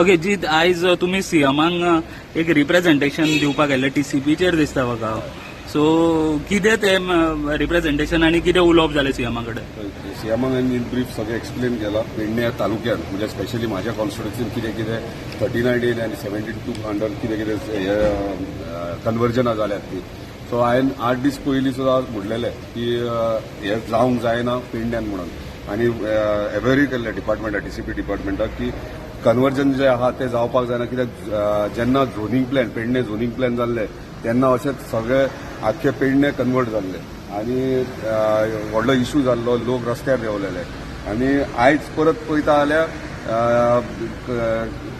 Okay जीत आयज तुमी सीएमांक एक रिप्रेझेंटेशन दिवपाक गेल्ले टीसीपीचेर दिसता म्हाका सो कितें तें रिप्रेझेंटेशन आनी कितें उलोवप जालें सीएमा कडेन? सीएमान इन ब्रीफ सगळें एक्सप्लेन केला. पेडण्या तालुक्यान म्हणजे स्पेशली माझ्या कॉन्स्टिट्युन्सीन कितें कितें थर्टी नायन डेन आनी सेव्हन्टी टू हंड्रेड कितें कितें कन्वर्जनां जाल्यात ती. सो हांवें आठ दीस पयलीं सुद्दां म्हणलेलें की हें जावंक जायना पेडण्यान म्हणून. आनी एवेरी केल्लें डिपार्टमेंटाक टीसीपी डिपार्टमेंटाक की कन्वर्जन जे आहा तें जावपाक जायना. कित्याक जेन्ना zoning plan Pernem zoning plan जाल्ले तेन्ना अशेंच सगळे आख्खे पेडणे कन्वर्ट जाल्ले. आनी व्हडलो इशू जाल्लो लोक रस्त्यार देंवलेले आनी आयज परत पळयता जाल्यार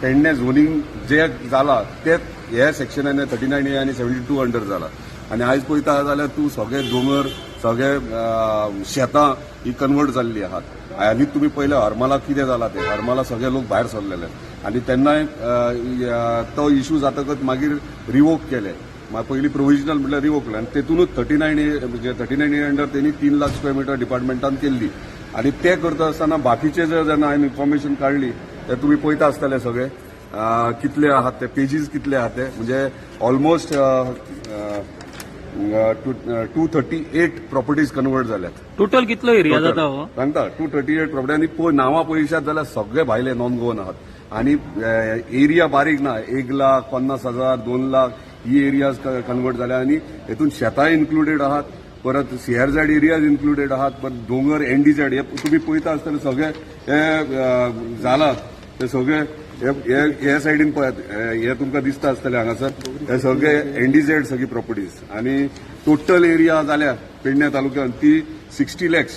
पेडणे झोनींग जे जाला तेच हे सेक्शनान थर्टी नायन ए आनी सेव्हन्टी टू अंडर जाला आनी आयज पळयता जाल्यार तूं सगळे दोंगर सगळे शेतां ही कन्वर्ट जाल्ली आहात. आनी तुमी पयलें हरमाला कितें जालां तें? हरमाला सगळे लोक भायर सरलेले आनी तेन्नाय तो इशू जातकच मागीर रिवोक केले. पयलीं प्रोविजनल म्हटल्यार रिवोक केलें. आनी तेतूनच थर्टी नायन ए म्हणजे थर्टी नायन ए अंडर तेणी तीन लाख स्क्वेअर मिटर डिपार्टमेंटान केल्ली आनी ते करता आसतना बाकीचे जे जेन्ना हांवें इन्फॉर्मेशन काडली ते तुमी पळयता आसतले सगळे. कितले आहात ते? पेजीस कितले आहात ते? म्हणजे almost two thirty eight properties convert जाल्यात टोटल कितलो एरिया जाता हो? सांगता टू थर्टी एट प्रॉपर्टी आनी नांवां पळयशात जाल्यार सगळे भायले नॉन गोवन आहात आनी एरिया बारीक ना एक लाख पन्नास हजार दोन लाख ही एरियाज कन्वर्ट जाल्या आनी हेतून शेतांय इन्क्लुडेड आहात परत सीआरझेड एरियाज इन्क्लुडेड आहात परत दोंगर एनडीझेड हे तुम्ही पळयता आसतले सगळे हे जालात ते सगळे हे- हे सायडीन पळयात हे तुमकां दिसता आसतले हांगासर. हे सगळे एनडीझेड सगळी प्रॉपर्टीज आनी टोटल एरिया जाल्या पेडण्या तालुक्यात ती सिक्स्टी लॅक्स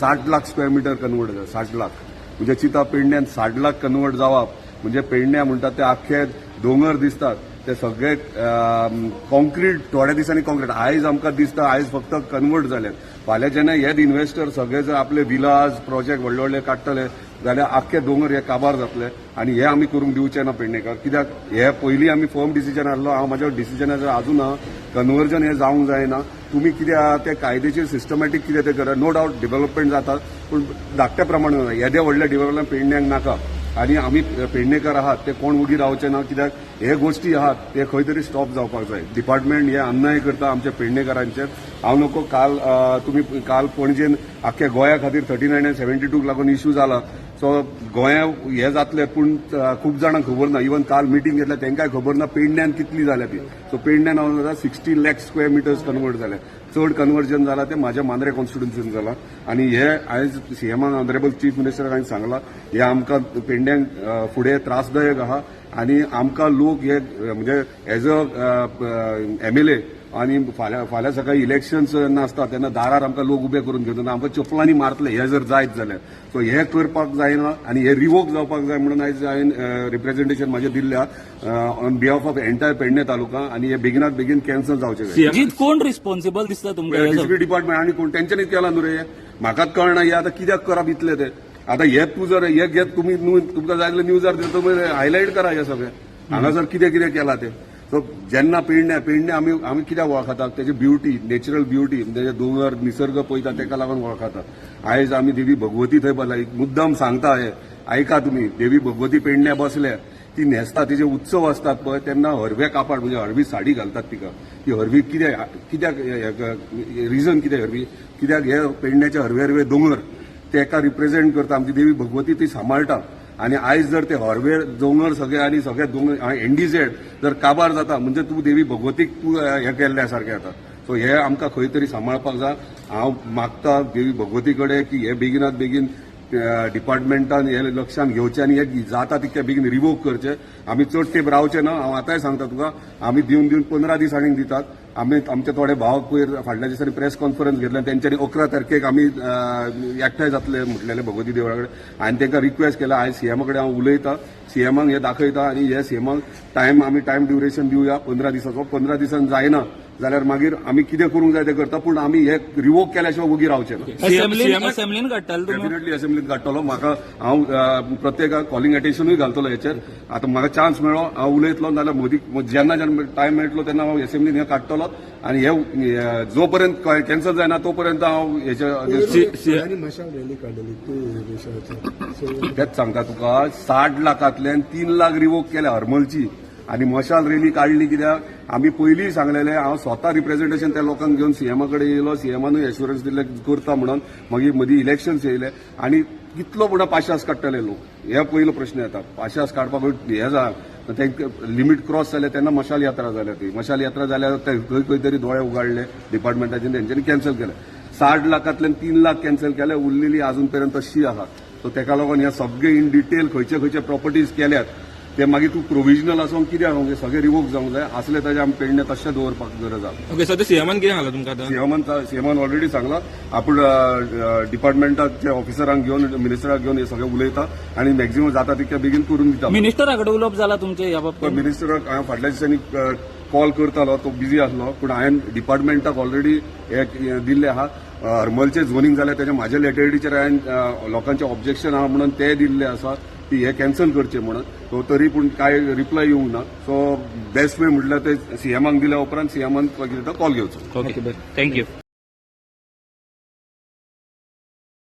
साठ लाख स्क्वेअर मिटर कन्वर्ट जाता साठ लाख. म्हणजे चिता पेडण्यान साठ लाख कन्वर्ट जावप म्हणजे पेडण्या म्हणटात ते आख्खे दोंगर दिसतात. ते सगळे कॉन्क्रीट थोड्या दिसांनी कॉन्क्रीट आयज आमकां दिसता आयज फक्त कन्वर्ट जाल्यात फाल्यां जेन्ना हेच इन्व्हेस्टर सगळे जर आपले विलाज प्रोजेक्ट व्हडले व्हडले काडटले जाल्यार आख्खे दोंगर हे काबार जातले आनी हे आमी करूंक दिवचे ना पेडणेकार कित्याक हे पयलीं आमी फर्म डिसिजन हाडलो हांव म्हाज्या डिसिजनाचेर अजून आहा कन्वर्जन हे जावंक जायना. तुमी कितें ते कायदेशीर सिस्टमॅटीक कितें ते करा. नो डावट डेव्हलपमेंट जाता पूण धाकट्या प्रमाणान येदे व्हडले डेव्हलपमेंट पेडण्याक नाका. आनी आमी पेडणेकार आहात ते कोण उगी रावचे ना कित्याक हे गोश्टी आहात ते खंय तरी स्टॉप जावपाक जाय. डिपार्टमेंट हे अन्याय करता आमच्या पेडणेकारांचेर हांव नको काल तुमी काल पणजेन आख्ख्या गोंया खातीर थर्टी नायन आनी सेव्हन्टी टूक लागून इश्यू जाला सो गोंया हे जातले पूण खूब जाणांक खबर ना. इवन काल मिटींग घेतल्या तेंकाय खबर ना पेडण्यान कितली जाल्या ती. सो पेडण्यान हांव जाता sixty lakhs square metres convert जाले चड कन्वर्जन जालां ते म्हाज्या मांद्रे कॉन्स्टिट्युन्सीन जालां आनी हे आयज सीएमान ऑनरेबल चीफ मिनिस्टराक हांवें सांगला हे आमकां पेडण्यांक फुडें त्रासदायक आहा. आनी आमकां लोक हे म्हणजे as a M L A आनी फाल्यां फाल्यां सकाळी इलेक्शन्स जेन्ना आसता तेन्ना दारार आमकां लोक उबे करून घेवन आमकां चपलांनी मारतले हे जर जायत जाल्यार. सो हे करपाक जायना आनी हे रिवोक जावपाक जाय म्हणून आयज हांवें रिप्रेझेंटेशन म्हाजें दिल्ल्या on behalf of entire Pernem taluka आनी हे बेगिनात बेगीन कॅन्सल जावचे जाय कोण रिस्पॉन्सिबल दिसता तुमकां डिपार्टमेंट आनी कोण तेंच्यांनीच केला न्हू रे म्हाकाच कळना हे आतां कित्याक करप इतले ते. आतां हे तूं जर हे घेत तुमी न्यू तुमकां जाय जाल्यार न्यूजार तुमी हायलायट करा हे सगळें. हांगासर कितें कितें केलां तें. सो जेन्ना पेडण्या पेडण्या आमी आमी कित्याक वळखतात तेजी ब्युटी म्हणजे नॅचरल ब्युटी तेजे दोंगर निसर्ग पळयता तेका लागून वळखतात आयज आमी देवी भगवती थंय बसला एक मुद्दाम सांगता हे ऐका तुमी देवी भगवती पेडण्या बसल्या ती न्हेसता तिचे उत्सव असतात पळय तेन्ना हरवे कापड म्हणजे हरवी साडी घालतात तिका. ती हरवी कित्याक कित्याक रिजन कितें हरवी? कित्याक हे पेडण्याचे हरवे हरवे दोंगर तेका रिप्रेझेंट करता. आमची देवी भगवती ती सांबाळटा आनी आयज जर ते हॉर्वेर दोंगर सगळे आनी सगळे दोंगर एनडीझेड जर काबार जाता म्हणजे तूं देवी भगवतीक तू हें केल्ल्या सारकें जाता सो हे आमकां खंय तरी सांबाळपाक जाय हांव मागता देवी भगवती कडेन की हे बेगिनात बेगीन डिपार्टमेंटान हे लक्षांत घेवचें आनी हे जाता तितके बेगीन रिवोक करचे. आमी चड तेंप रावचे ना. हांव आतांय सांगता तुका आमी दिवन दिवन पंदरा दीस आनीक दितात. आमी आमचे थोडे भाव पयर फाटल्या दिसांनी प्रेस कॉन्फरन्स घेतले तेंच्यांनी अकरा तारखेक आमी एकठांय जातले म्हटलेले भगवती देवळा कडेन हांवें तेंकां रिक्वेस्ट केला आयज सीएमा कडेन हांव उलयतां. सीएमाक हे दाखयता आनी हे सीएमाक टायम आमी टायम ड्युरेशन दिवया. पंदरा दिसाचो. पंदरा दिसान जायना. जाल्यार मागीर आमी कितें करूंक जाय तें करता पूण आमी हे रिवोक केल्या शिवाय वोगी रावचे ना. असेंब्लीन असेंब्लीन काडटाले डेफिनेटली म्हाका हांव प्रत्येकाक कॉलिंग अटेन्शनूय घालतलो हेचेर आतां म्हाका चान्स मेळ्ळो हांव उलयतलो नाल्यार मोदी जेन्ना जेन्ना टायम मेळटलो तेन्ना हांव असेंब्लीन हे काडटलो. आनी हे जो पर्यंत कॅन्सल जायना तो पर्यंत हांव हेच्या तेच सांगता तुका साठ लाखांतल्यान तीन लाख रिवोक केल्या हरमलची. आणि मशाल रॅली काढली कित्याक आमी पयलींय सांगलेले हांव स्वता रिप्रेझेंटेशन त्या लोकांक घेवन सीएमा कडेन येयलो सीएमानूय एश्युरन्स दिले करता म्हणून मागीर मदीं इलेक्शन्स येयले. आनी कितलो म्हणून पाशास काडटले लोक. हे पयलो प्रश्न येता पाशास काडपाक हे जा ते लिमीट क्रॉस जाले तेन्ना मशाल यात्रा जाल्या ती मशाल यात्रा जाल्यार ते खंय खंय तरी दोळे उगाडले डिपार्टमेंटाचे तेंच्यांनी कॅन्सल केले. साठ लाखांतल्यान तीन लाख कॅन्सल केले उरलेली अजून पर्यंत तशी आसा सो तेका लागून हे सगळे इन डिटेल खंयचे खंयचे प्रॉपर्टीज केल्यात. ते मागीर तूं प्रोविजनल आसून कित्याक म्हणजे सगळे रिवोक जावंक जाय. असले ताजे आमी पेडणे तशें दवरपाक गरज आहा. ओके सध्या सीएमान कितें सांगला तुमकां आतां सीएमान सीएमान ऑलरेडी सांगला आपूण डिपार्टमेंटाचे ऑफिसरांक घेवन मिनिस्टराक घेवन हे सगळे उलयता आणि मॅक्झिमम जाता तितक्या बेगीन करून दिता मिनिस्टरा कडेन उलोवप जाला तुमचे ह्या बाबतीत मिनिस्टराक हांवें फाटल्या दिसांनी कॉल करतालो तो बिजी आसलो पूण हांवें डिपार्टमेंटाक ऑलरेडी हे. दिल्ले आहा हरमलचे झोनींग जाल्यार तेच्या म्हाज्या लेटरिटीचेर हांवें लोकांचे ऑब्जेक्शन आहा म्हणून ते दिल्ले आसा की हे कॅन्सल करचे म्हणून. सो तरी पूण कांय रिप्लाय येवंक ना. सो बेस्ट वे म्हटल्यार ते सीएमाक दिल्या उपरांत सीएमान कॉल घेवचो ओके थँक्यू